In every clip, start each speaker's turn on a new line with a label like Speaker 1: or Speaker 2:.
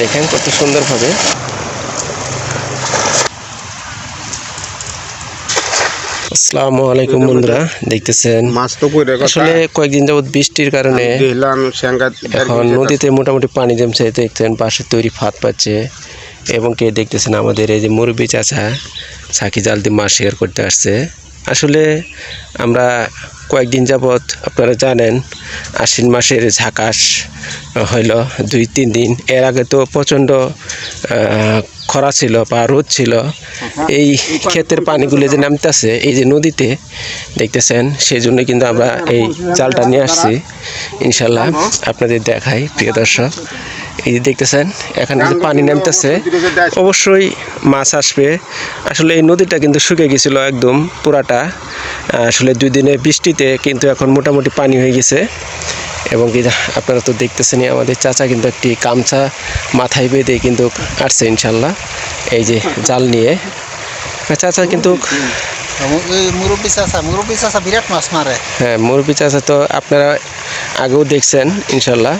Speaker 1: দেখেন কত সুন্দরভাবে। আসসালামু আলাইকুম বন্ধুরা দেখতেছেন?
Speaker 2: মাছ তো
Speaker 1: আসলে কয়েকদিন যাবত বৃষ্টির কারণে এখন নদীতে মোটামুটি পানি জমছে দেখছেন পাশে তৈরি ফাঁদ পাচ্ছে। এবং কে দেখতেছেন আমাদের এই যে মুরব্বী চাচা ছাকি জাল দিয়ে মাছ শিকার করতে আসছে। আসলে আমরা কয়েকদিন যাবৎ আপনারা জানেন আশ্বিন মাসের ঝাঁকাশ হইল দুই তিন দিন। এর আগে তো প্রচণ্ড খরা ছিল বা রোদ ছিল। এই ক্ষেতের পানিগুলো যে নামতেছে এই যে নদীতে দেখতেছেন সেই জন্য কিন্তু আমরা এই জালটা নিয়ে আসছি। ইনশাল্লাহ আপনাদের দেখাই প্রিয় দর্শক। এই যে দেখতেছেন এখানে যে পানি নামতেছে অবশ্যই মাছ আসবে। আসলে এই নদীটা কিন্তু শুকিয়ে গেছিল একদম পুরাটা। আসলে দুই দিনের বৃষ্টিতে কিন্তু এখন মোটামুটি পানি হয়ে গেছে। এবং কি আপনারা তো দেখতেছেনই আমাদের চাচা কিন্তু একটি গামছা মাথায় বেঁধে কিন্তু আসছে ইনশাল্লাহ এই যে জাল নিয়ে। চাচা কিন্তু
Speaker 3: মুরব্বী চাষা মুরব্বী চাষা বিরাট মাছ মারে।
Speaker 1: হ্যাঁ মুরব্বী চাচা তো আপনারা আগেও দেখছেন, ইনশাল্লাহ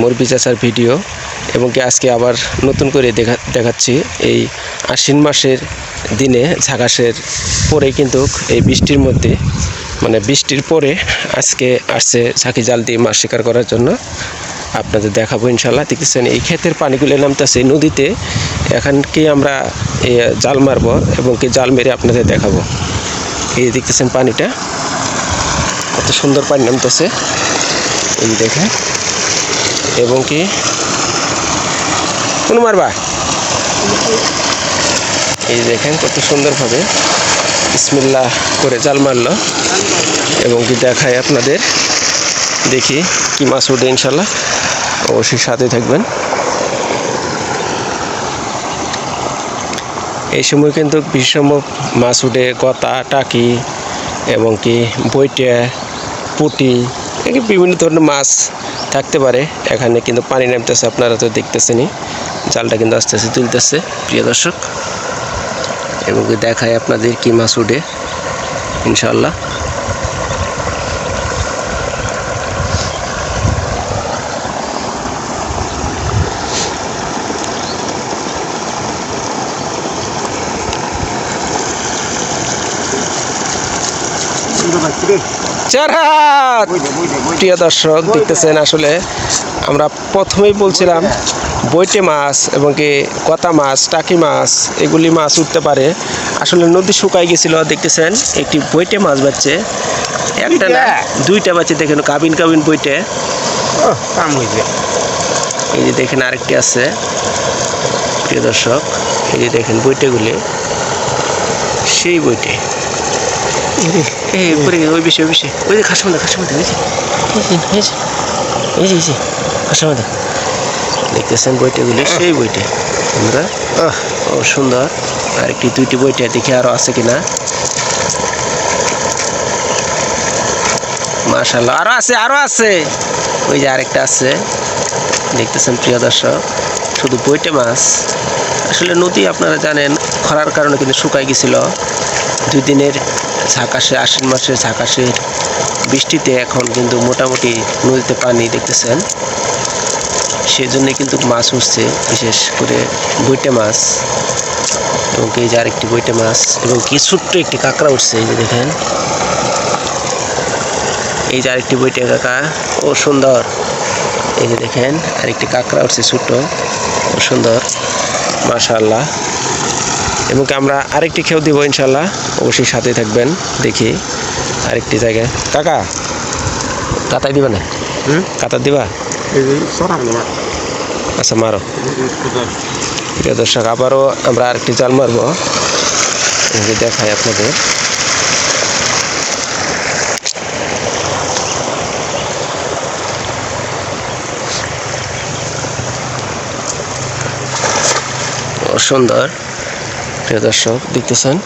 Speaker 1: মুরবি চাচার ভিডিও এবং কি আজকে আবার নতুন করে দেখা, দেখাচ্ছি এই আশ্বিন মাসের দিনে ঝাঁকাশের পরে কিন্তু এই বৃষ্টির মধ্যে মানে বৃষ্টির পরে আজকে আসছে ঝাঁকি জাল দিয়ে মাছ শিকার করার জন্য। আপনাদের দেখাবো ইনশাল্লাহ, দেখতেছেন এই ক্ষেতের পানিগুলো নামতেছে নদীতে। এখানকে আমরা জাল মারবো এবং কি জাল মেরে আপনাদের দেখাবো। এই দেখতেছেন পানিটা, কত সুন্দর পানি নামতেছে। এই দেখে এবং কি? কোন মারবা? এই দেখেন কত সুন্দরভাবে বিসমিল্লাহ করে জাল মারলো। এবং কি দেখায় আপনাদের। দেখি কি মাছ উঠে ইনশাল্লাহ। অবশ্যই সাথে থাকবেন। এই সময় কিন্তু বিষম মাছ উঠে, গতা, টাকি, এবং কি বইটে, পুটি এই বিভিন্ন ধরনের মাছ থাকতে পারে এখানে, কিন্তু পানি নামতেছে, আপনারা তো দেখতেছেনই। জালটা কিন্তু আস্তে আস্তে তুলতেছে, প্রিয় দর্শক। এবং দেখায় আপনাদের কি মাছ উঠে ইনশাল্লাহ চার হাত। প্রিয় দর্শক দেখতেছেন আসলে আমরা প্রথমেই বলছিলাম বইটে মাছ এবং কি কতা মাছ টাকি মাছ এগুলি মাছ উঠতে পারে। আসলে নদী শুকাই গেছিল দেখতেছেন একটি বইটে মাছ বাচ্চে একটা না দুইটা বাচ্চা দেখেন কাবিন কাবিন বইটে। এই যে দেখেন আরেকটি আছে। প্রিয় দর্শক এই যে দেখেন বইটেগুলি। সেই বইটে। এই উপরে ওই বেশি ওই বেশি ওই যে খাসা মধ্যে খাসা মধ্যে ওই যে। এই যে এই যে এই যে এই মধ্যে। দেখতেছেন বইটেগুলি? সেই বইটে। আমরা ও সুন্দর। আরেকটি দুইটি বইটা দেখি আরও আছে কিনা। মাশাল্লাহ আরও আছে আরও আছে। ওই যে আরেকটা আছে। দেখতেছেন প্রিয় দর্শক শুধু বইটে মাছ। আসলে নদী আপনারা জানেন খরার কারণে কিন্তু শুকাই গেছিল। দুই দিনের ঝাঁকাশে, আশ্বিন মাসের ঝাঁকাশের বৃষ্টিতে এখন কিন্তু মোটামুটি নদীতে পানি দেখতেছেন। সেই জন্যে কিন্তু মাছ উঠছে, বিশেষ করে বইটে মাছ। এবং কি এই যে আরেকটি বইটে মাছ এবং কি ছোট্ট একটি কাঁকড়া উঠছে, এই যে দেখেন। এই যে আরেকটি বইটে কাকা, ও সুন্দর। এই যে দেখেন, আরেকটি কাঁকড়া উঠছে ছোট্ট, ও সুন্দর। মাশাআল্লাহ। এবং আমরা আরেকটি খেয়েও দিব ইনশাল্লাহ অবশ্যই সাথে থাকবেন দেখি আরেকটি জায়গায়। কাকা কাতায় দিবা না?
Speaker 2: হুম?
Speaker 1: কাতা দিবা? আচ্ছা মারো। প্রিয় দর্শক আবারও আমরা আরেকটি জাল মারবো। দেখাই আপনাদের। ও সুন্দর। প্রিয় দর্শক, দেখতেছেন?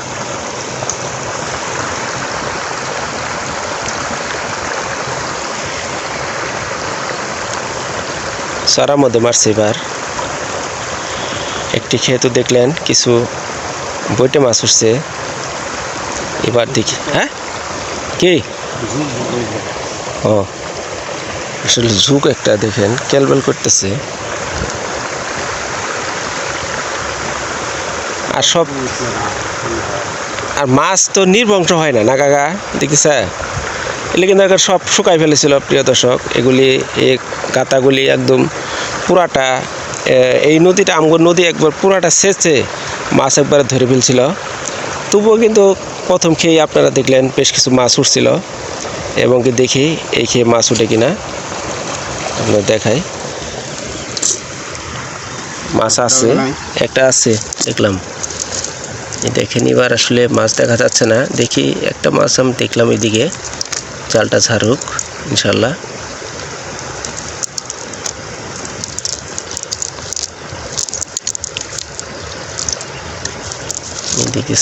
Speaker 1: সারা মধ্যে মারছে এবার। একটি খেয়ে তো দেখলেন কিছু বইটে মাছ উঠছে। এবার দেখি হ্যাঁ? কি? ও, আসলে ঝুঁক একটা দেখেন ক্যালবেল করতেছে। আর সব আর মাছ তো নির্বংশ হয় না না কাকা? দেখতেছে এগুলি কিন্তু সব শুকাই ফেলেছিল প্রিয় দর্শক। এগুলি এই কাতাগুলি একদম পুরাটা এই নদীটা আমগর নদী একবার পুরাটা সেচে মাছ একবার ধরে ফেলছিল। তবুও কিন্তু প্রথম খেয়ে আপনারা দেখলেন বেশ কিছু মাছ উঠছিল এবং কি দেখি এই খেয়ে মাছ উঠে কিনা। আপনার দেখাই। মাছ আছে একটা আছে দেখলাম। দেখেন, এবার আসলে মাছ দেখা যাচ্ছে না। দেখি একটা মাছ আমি দেখলাম এদিকে। জালটা ছাড়ুক ইনশাল্লাহ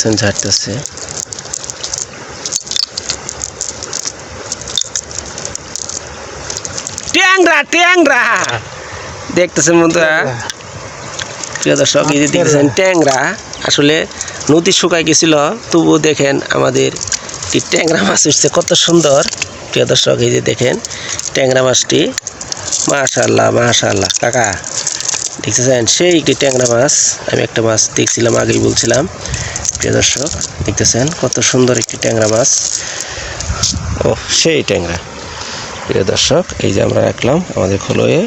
Speaker 1: সেন ঝাড়তেছে। ট্যাংরা ট্যাংরা! দেখতেছেন বন্ধুরা? প্রিয় দর্শক দেখতেছেন ট্যাংরা। আসলে নদী শুকায় গেছিল। তবুও দেখেন আমাদের এই ট্যাংরা মাছ উঠছে, কত সুন্দর। প্রিয় দর্শক, এই যে দেখেন ট্যাংরা মাছটি। মাশাল্লাহ মাশাল্লাহ কাকা, দেখতেছেন? সেই একটি ট্যাংরা মাছ, আমি একটা মাছ দেখছিলাম, আগেই বলছিলাম। প্রিয় দর্শক, দেখতেছেন কত সুন্দর একটি ট্যাংরা মাছ। ও সেই ট্যাংরা। প্রিয় দর্শক, এই যে আমরা রাখলাম আমাদের খোলোয়ে।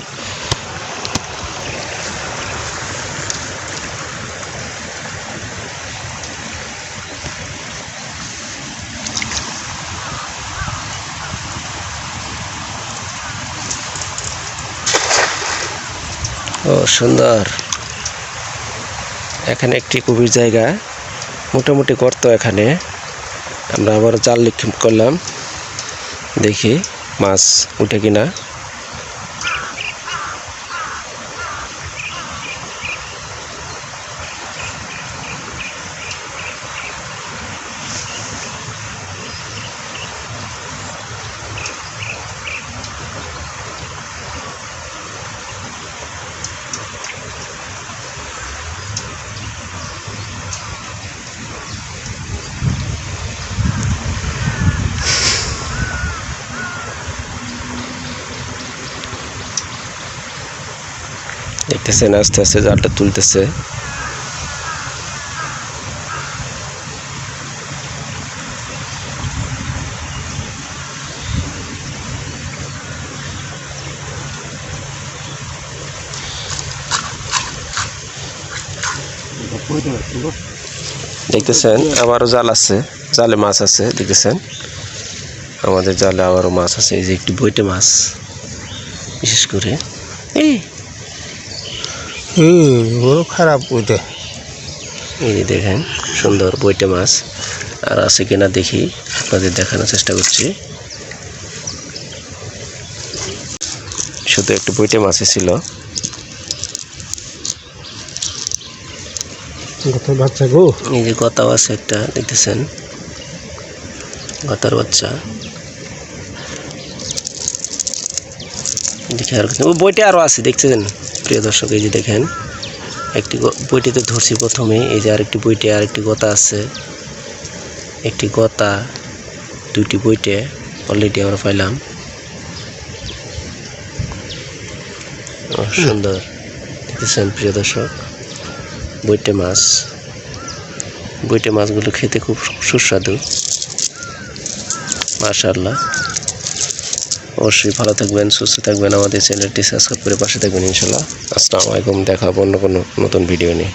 Speaker 1: সুন্দর। এখানে একটি কবির জায়গা। মোটামুটি গর্ত এখানে। আমরা আবার জাল নিক্ষেপ করলাম। দেখি মাছ উঠে কিনা। দেখতেছেন আস্তে আস্তে জালটা তুলতেছে। দেখতেছেন, আবারও জাল আছে, জালে মাছ আছে, দেখতেছেন? আমাদের জালে আবারও মাছ আছে, এই যে একটি বইটে মাছ, বিশেষ করে। এই
Speaker 2: হুম বড় খারাপ ওইটা।
Speaker 1: এই যে দেখেন সুন্দর বইটে মাছ। আর আছে কিনা দেখি আপনাদের দেখানোর চেষ্টা করছি। শুধু একটু বইটে মাছই ছিল।
Speaker 2: বাচ্চা গো।
Speaker 1: এই যে গতাও আছে একটা দেখতেছেন? গতার বাচ্চা। দেখি আর ও বইটা আরও আছে দেখতেছেন প্রিয় দর্শক এই যে দেখেন একটি বইটিতে ধরছি প্রথমে এই যে আরেকটি বইটে আরেকটি গতা আছে। একটি গতা দুইটি বইটে অলরেডি আমরা পাইলাম। সুন্দর। দেখতেছেন প্রিয় দর্শক? বইটে মাছ। বইটে মাছগুলো খেতে খুব সুস্বাদু। মাশাআল্লাহ। অবশ্যই ভালো থাকবেন, সুস্থ থাকবেন। আমাদের চ্যানেলটি সাবস্ক্রাইব করে পাশে থাকবেন ইনশাল্লাহ। আসসালামু আলাইকুম, দেখা হব অন্য কোনো নতুন ভিডিও নিয়ে।